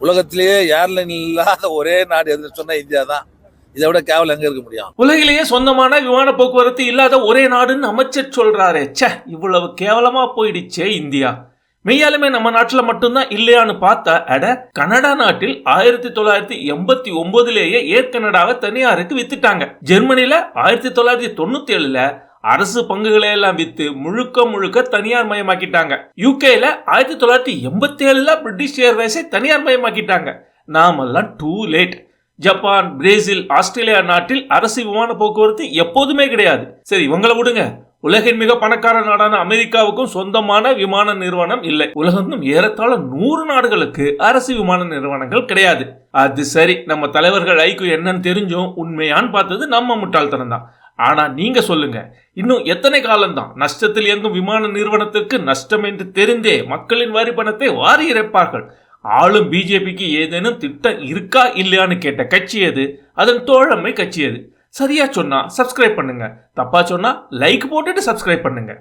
உலகத்திலேயே ஏர்லைன் இல்லாத ஒரே நாடு எது சொன்னா இந்தியா தான். இதை விட கேவலம் எங்க இருக்க முடியும்? உலகிலேயே சொந்தமான விமான போக்குவரத்து இல்லாத ஒரே நாடுன்னு அமைச்சர் சொல்கிறாரே ச்சே இவ்வளவு கேவலமா போயிடுச்சே இந்தியா. மெய்யாலுமே நம்ம நாட்டில் மட்டும்தான் இல்லையான்னு பார்த்தா அட கனடா நாட்டில் ஆயிரத்தி தொள்ளாயிரத்தி எண்பத்தி ஒன்பதுலேயே ஏர் கனடாவை தனியாருக்கு வித்துட்டாங்க. ஜெர்மனியில ஆயிரத்தி தொள்ளாயிரத்தி தொண்ணூத்தி ஏழுல அரசு பங்குகளை எல்லாம் வித்து முழுக்க முழுக்க தனியார் மயமாக்கிட்டாங்க. யூகேல ஆயிரத்தி தொள்ளாயிரத்தி எண்பத்தி ஏழுல பிரிட்டிஷ் ஏர்வேஸை தனியார் மயமாக்கிட்டாங்க. நாமெல்லாம் too late Japan Brazil Australia நாட்டில் அரசு விமான போக்குவரத்து எப்போதுமே கிடையாது. சரி இவங்களை விடுங்க. உலகின் மிக பணக்கார நாடான அமெரிக்காவுக்கும் சொந்தமான விமான நிறுவனம் இல்லை. உலகெங்கும் ஏறத்தாழ நூறு நாடுகளுக்கு அரசு விமான நிறுவனங்கள் கிடையாது. அது சரி நம்ம தலைவர்கள் ஐக்கு என்னன்னு தெரிஞ்சும் உண்மையான்னு பார்த்தது நம்ம முட்டாள்தனம் தான் ஆனா நீங்க சொல்லுங்க. இன்னும் எத்தனை காலம்தான்? நஷ்டத்தில் இயங்கும் விமான நிறுவனத்திற்கு நஷ்டம் என்று தெரிந்தே மக்களின் வரி பணத்தை வாரி இறைப்பார்கள். ஆளும் பிஜேபிக்கு ஏதேனும் திட்டம் இருக்கா இல்லையான்னு கேட்ட கட்சி எது? அதன் தோழமை கட்சி எது? சரியா சொன்னா சப்ஸ்கிரைப் பண்ணுங்க. தப்பா சொன்னா லைக் போட்டுட்டு சப்ஸ்கிரைப் பண்ணுங்க.